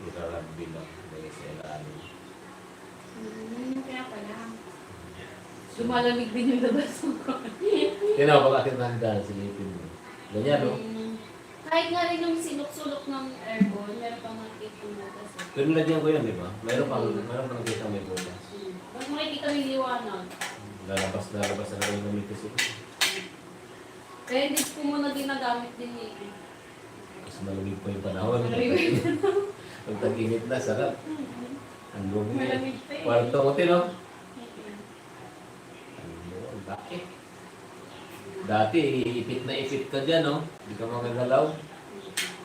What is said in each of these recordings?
Iraragbi lang. Dahil sa ilalim. Hmm, kaya pala. Lumalamig din yung labas ko. Tinawag akin na hanggang silipin mo. Ganyan, no? Hmm. Kahit nga rin yung sinuk-sulok ng aircon, meron pang makikita yung butas. eh. Pero nilagyan ko yan, di ba? Mayroon pang, mayroon pang nakita may butas. Hmm. Pag makikita mo yung liwanag. Lalabas, lalabas na rin ng mitis ito. Kaya hindi ko muna ginagamit din eh. Mas malamig pa yung panahon. Malamig. Pag tag-init na, sarap. Hmm. Ang lumi. Malamig pa eh. Kwarto ko, tino? Hmm. Ano, ang laki. Dati, ipit na ipit ka dyan, no? Hindi ka magagalaw.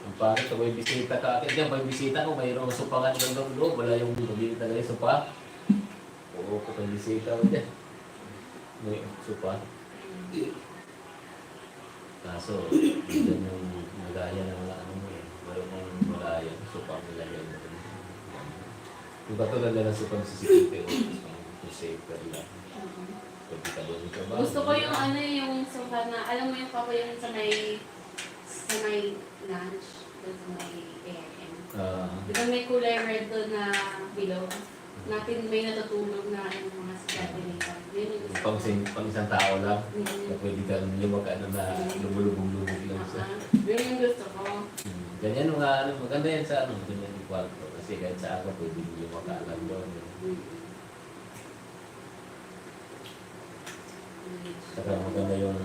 Ang pangit, kung may bisita ka agad dyan, may bisita ko, mayroong supangan ng loob wala yung mabili talaga yung supa. Oo, kung may bisita mo dyan. May supa. Kaso, dyan yung nagaya ng mga ano eh. Malaya, supa ang nilagay mo dun. Yung katulad na ng supa ng CCTV, o to save ka lang. Pwede ka doon trabaho. Gusto ko yung ano yung sofa na, alam mo yung papa yung sa may, sa may lunch, doon sa may AM. Ah, Di ba may kulay red doon na below? Natin may natutulog na ano, mga estudyante nito. Yun yung gusto pang, ko. sing, pang isang tao lang. Mm. Na pwede ka yung mag ano na lumulubog-lubog lang. Ah, Yun yung gusto ko. Ganyan nga, ano, maganda yan sa ano, ganyan yung kwarto. Kasi kahit sa ako, pwede yung makalan doon. Saka maganda yung,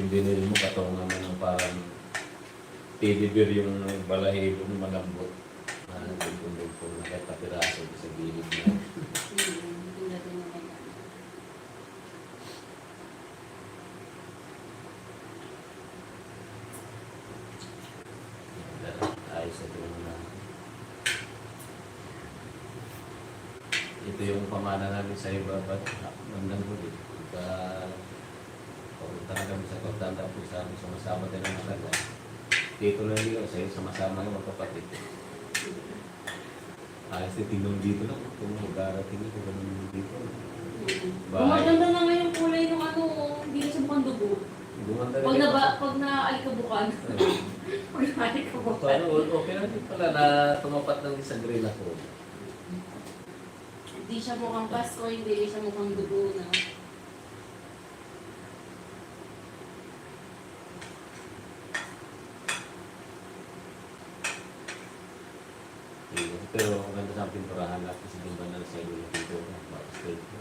yung binili mo, katong naman ng parang teddy bear yung balahibo ng malambot. Na nagpundog-pundog na kahit kapiraso sa gilid mo. Mm. Ganda din naman yan. Yung na. Ito yung pamana namin sa iba, ba't ko din. Pagka papunta na kami sa Kordang tapos sa amin sumasama tayo ng mataga. Dito lang yun, sa'yo sumasama yung magkapatid. Ayos na tingnan dito lang, kung mag-arating ko ganun dito. Bahay. Gumaganda na nga yung kulay ng ano, hindi na siya mukhang dugo. Gumanda Pag na, pag na alikabukan. Pag na alikabukan. ano, okay na din pala na tumapat ng isang green ako. Hindi siya mukhang Pasko, hindi siya mukhang dugo na. Pero ang ganda sa pinturahan lahat kasi din ba na sa iyo yung pintura, mga straight ko.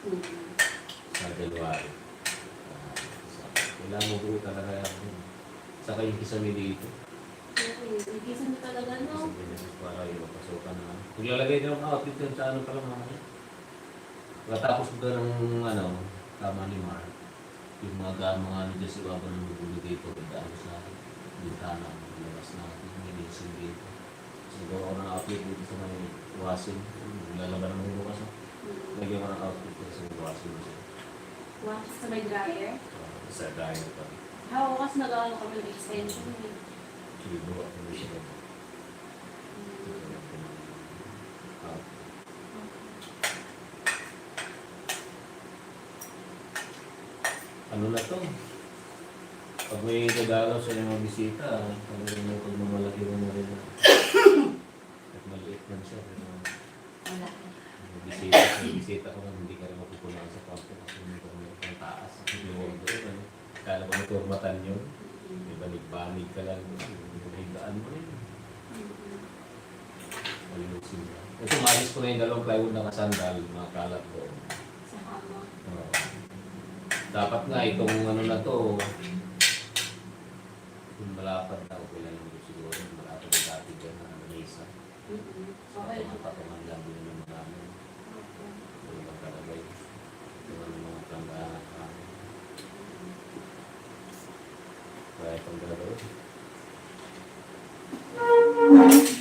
Mm. sa January. Sa- Kailangan mo buo talaga yan. Saka yung kisame dito. Okay, nagisan mo talaga, no? Kasi ganyan, para yung mapasukan na. Kung lalagay niyo ang outfit yun sa ano pa lang mga Pagkatapos ko ng ano, tama ni Mark, yung mga mga ano dyan sa baba ng bubulo dito, gandaan sa bintana, labas na may linsing dito. So, gawa ko ng outfit dito sa may washing. Lalaban yung bukas. ah. Mm. Lagyan ko ng outfit dito sa may washing. Wow, sa may dryer. Sa dahil pa. Ha, kasi nag-ano kami ng extension. eh. Libo ako na siya. Mm. Ah, ano na to? Pag may dadalaw sa mga bisita, ano rin yung pagmamalaki mo na rin na. At maliit man siya. Pero Wala. may bisita, may bisita ko man, hindi ka rin mapupunan sa kasi hindi ka rin taas. Hindi ano. Kala ko naturmatan yun. Mm. May banig-banig ka lang. Hindi mo mo rin. Ayusin mo. Ito, malis ko na yung dalawang plywood na kasandal, mga kalat ko. Sa. Oo. dapat nga itong ano na to, kung malapad na, okay lang yung siguro, malapad yung dati dyan na mesa. Okay. patungan lang din yung mga ano, yung mga kalagay. Yung ano, mga tanggahan at ano. Kaya itong gagawin. Ito,